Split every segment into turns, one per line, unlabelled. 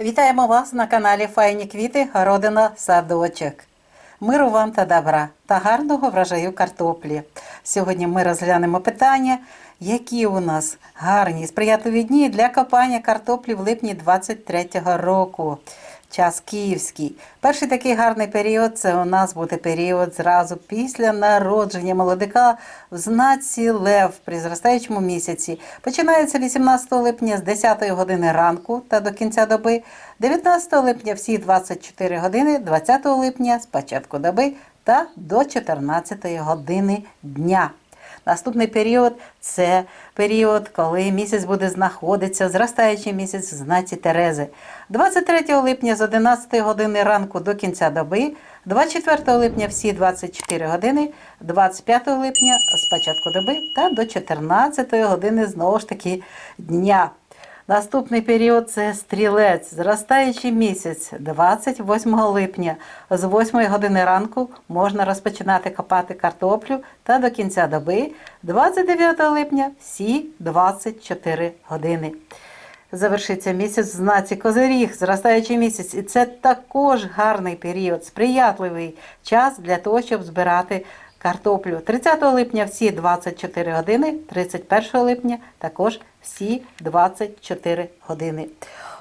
Вітаємо вас на каналі Файні квіти, Родина садочок. Миру вам та добра та гарного врожаю картоплі. Сьогодні ми розглянемо питання, які у нас гарні сприятливі дні для копання картоплі в липні 23-го року. Час київський. Перший такий гарний період це у нас буде період зразу після народження молодика в знаці Лев при зростаючому місяці. Починається 18 липня з 10 години ранку та до кінця доби, 19 липня всі 24 години, 20 липня з початку доби та до 14 години дня. Наступний період це період, коли місяць буде знаходитися, зростаючий місяць в знаці Терези. 23 липня з 11 години ранку до кінця доби, 24 липня всі 24 години, 25 липня з початку доби та до 14 години знову ж таки дня. Наступний період це стрілець, зростаючий місяць, 28 липня. З 8 години ранку можна розпочинати копати картоплю та до кінця доби, 29 липня всі 24 години. Завершиться місяць в знаці Козиріг, зростаючий місяць, і це також гарний період, сприятливий час для того, щоб збирати картоплю. 30 липня всі 24 години, 31 липня також всі 24 години.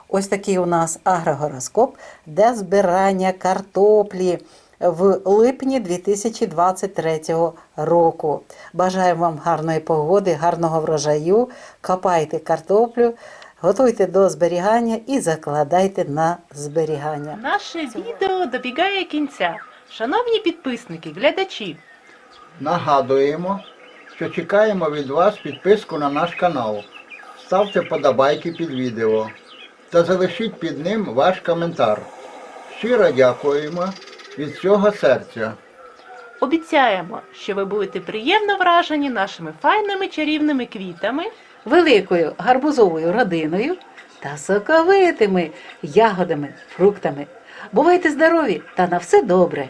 Ось такий у нас агрогороскоп для збирання картоплі в липні 2023 року. Бажаю вам гарної погоди, гарного врожаю, копайте картоплю, готуйте до зберігання і закладайте на зберігання.
Наше відео добігає кінця. Шановні підписники, глядачі,
Нагадуємо, що чекаємо від вас підписку на наш канал. Ставте подобайки під відео та залишіть під ним ваш коментар. Щиро дякуємо від всього серця.
обіцяємо, що ви будете приємно вражені нашими файними чарівними квітами.
великою гарбузовою родиною та соковитими ягодами, фруктами. Бувайте здорові та на все добре!